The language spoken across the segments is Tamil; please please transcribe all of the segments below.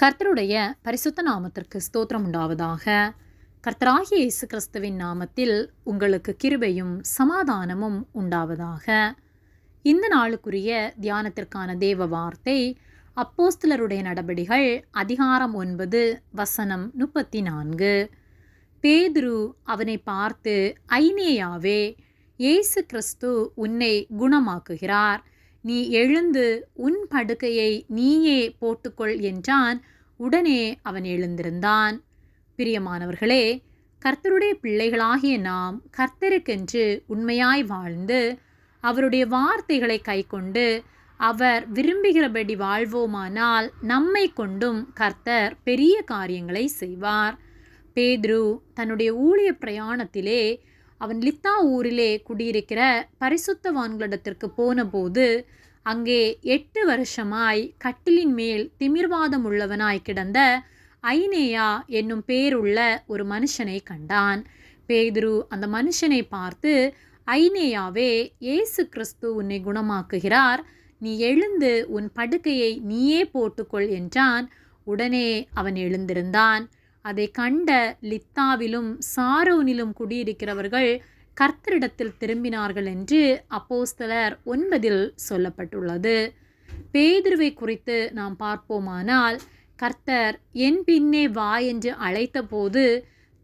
கர்த்தருடைய பரிசுத்த நாமத்திற்கு ஸ்தோத்திரம் உண்டாவதாக. கர்த்தராகிய இயேசு கிறிஸ்துவின் நாமத்தில் உங்களுக்கு கிருபையும் சமாதானமும் உண்டாவதாக. இந்த நாளுக்குரிய தியானத்திற்கான தேவ வார்த்தை அப்போஸ்தலருடைய நடபடிகள் அதிகாரம் ஒன்பது வசனம் முப்பத்தி நான்கு பேதுரு அவனை பார்த்து ஐனேயாவே இயேசு கிறிஸ்து உன்னை குணமாக்குகிறார். நீ எழுந்து உன் படுக்கையை நீயே போட்டுக்கொள் என்றான். உடனே அவன் எழுந்திருந்தான். பிரியமானவர்களே கர்த்தருடைய பிள்ளைகளாகிய நாம் கர்த்தருக்கென்று உண்மையாய் வாழ்ந்து அவருடைய வார்த்தைகளை கைக்கொண்டு அவர் விரும்புகிறபடி வாழ்வோமானால் நம்மை கொண்டும் கர்த்தர் பெரிய காரியங்களை செய்வார். பேத்ரு தன்னுடைய ஊழிய பிரயாணத்திலே அவன் லித்தா ஊரிலே குடியிருக்கிற பரிசுத்தவான்களிடத்திற்கு போனபோது அங்கே எட்டு வருஷமாய் கட்டிலின் மேல் திமிர்வாதம் உள்ளவனாய் கிடந்த ஐனேயா என்னும் பேருள்ள ஒரு மனுஷனை கண்டான். பேதுரு அந்த மனுஷனை பார்த்து ஐனேயாவே இயேசு கிறிஸ்து உன்னை குணமாக்குகிறார். நீ எழுந்து உன் படுக்கையை நீயே போட்டுக்கொள் என்றான். உடனே அவன் எழுந்திருந்தான். அதை கண்ட லித்தாவிலும் சாரோனிலும் குடியிருக்கிறவர்கள் கர்த்தரிடத்தில் திரும்பினார்கள் என்று அப்போஸ்தலர் ஒன்பதில் சொல்லப்பட்டுள்ளது. பேதுருவை குறித்து நாம் பார்ப்போமானால் கர்த்தர் என் பின்னே வா என்று அழைத்தபோது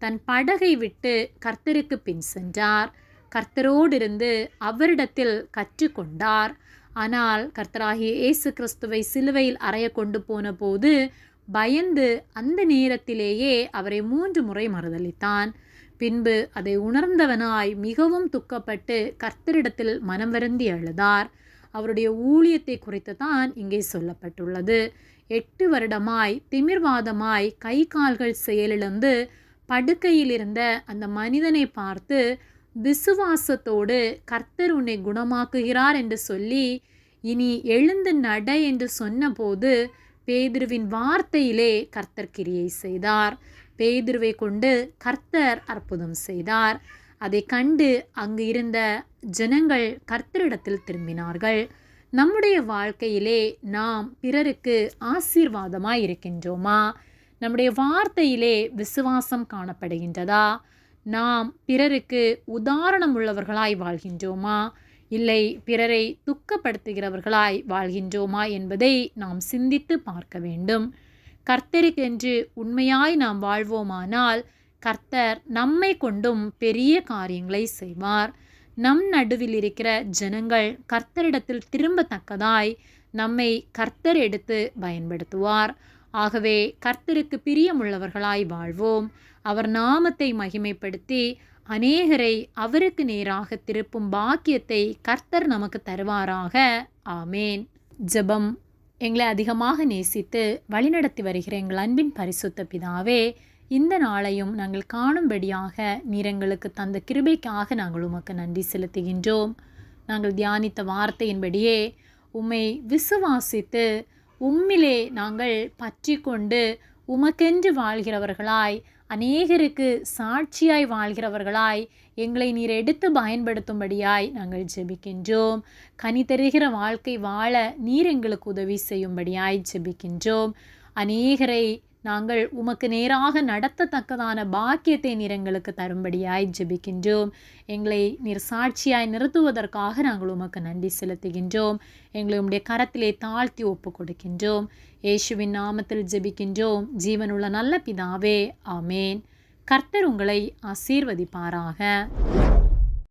தன் படகை விட்டு கர்த்தருக்கு பின் சென்றார். கர்த்தரோடிருந்து அவரிடத்தில் கற்றுக்கொண்டார். ஆனால் கர்த்தராகிய இயேசு கிறிஸ்துவை சிலுவையில் அறைய கொண்டு போன போது பயந்து அந்த நேரத்திலேயே அவரை மூன்று முறை மறுதளித்தான் பின்பு அதை உணர்ந்தவனாய் மிகவும் துக்கப்பட்டு கர்த்தரிடத்தில் மனம் வருந்தி அழுதார். அவருடைய ஊழியத்தை குறித்து தான் இங்கே சொல்லப்பட்டுள்ளது. எட்டு வருடமாய் திமிர்வாதமாய் கை கால்கள் செயலிழந்து படுக்கையில் இருந்த அந்த மனிதனை பார்த்து விசுவாசத்தோடு கர்த்தர் உன்னை குணமாக்குகிறார் என்று சொல்லி இனி எழுந்து நட என்று சொன்னபோது பேதுருவின் வார்த்தையிலே கர்த்தர் கிரியை செய்தார். பேதுருவை கொண்டு கர்த்தர் அற்புதம் செய்தார். அதை கண்டு அங்கு இருந்த ஜனங்கள் கர்த்தரிடத்தில் திரும்பினார்கள். நம்முடைய வாழ்க்கையிலே நாம் பிறருக்கு ஆசீர்வாதமாக இருக்கின்றோமா? நம்முடைய வார்த்தையிலே விசுவாசம் காணப்படுகின்றதா? நாம் பிறருக்கு உதாரணம் உள்ளவர்களாய் வாழ்கின்றோமா? இல்லை பிறரை துக்கப்படுத்துகிறவர்களாய் வாழ்கின்றோமா என்பதை நாம் சிந்தித்து பார்க்க வேண்டும். கர்த்தருக்கென்று உண்மையாய் நாம் வாழ்வோமானால் கர்த்தர் நம்மை கொண்டும் பெரிய காரியங்களை செய்வார். நம் நடுவில் இருக்கிற ஜனங்கள் கர்த்தரிடத்தில் திரும்பத்தக்கதாய் நம்மை கர்த்தர் எடுத்து பயன்படுத்துவார். ஆகவே கர்த்தருக்கு பிரியமுள்ளவர்களாய் வாழ்வோம். அவர் நாமத்தை மகிமைப்படுத்தி அநேகரை அவருக்கு நேராக திருப்பும் பாக்கியத்தை கர்த்தர் நமக்கு தருவாராக. ஆமேன். ஜெபம் எங்களை அதிகமாக நேசித்து வழிநடத்தி வருகிற எங்கள் அன்பின் பரிசுத்த பிதாவே இந்த நாளையும் நாங்கள் காணும்படியாக நீர் எங்களுக்கு தந்த கிருபைக்காக நாங்கள் உமக்கு நன்றி செலுத்துகின்றோம். நாங்கள் தியானித்த வார்த்தையின்படியே உம்மை விசுவாசித்து உம்மிலே நாங்கள் பற்றி கொண்டு உமக்கென்று வாழ்கிறவர்களாய் அநேகருக்கு சாட்சியாய் வாழ்கிறவர்களாய் எங்களை நீர் எடுத்து பயன்படுத்தும்படியாய் நாங்கள் ஜெபிக்கின்றோம். கனி தருகிற வாழ்க்கை வாழ நீர் எங்களுக்கு உதவி செய்யும்படியாய் ஜெபிக்கின்றோம். அநேகரை நாங்கள் உமக்கு நேராக நடத்தத்தக்கதான பாக்கியத்தை நீர் எங்களுக்கு தரும்படியாய் ஜெபிக்கின்றோம். எங்களை நீர் சாட்சியாய் நிறுத்துவதற்காக நாங்கள் உமக்கு நன்றி செலுத்துகின்றோம். எங்களை உம்முடைய கரத்திலே தாழ்த்தி ஒப்பு கொடுக்கின்றோம். இயேசுவின் நாமத்தில் ஜெபிக்கின்றோம். ஜீவனுள்ள நல்ல பிதாவே ஆமேன். கர்த்தர் உங்களை ஆசீர்வதிப்பாராக.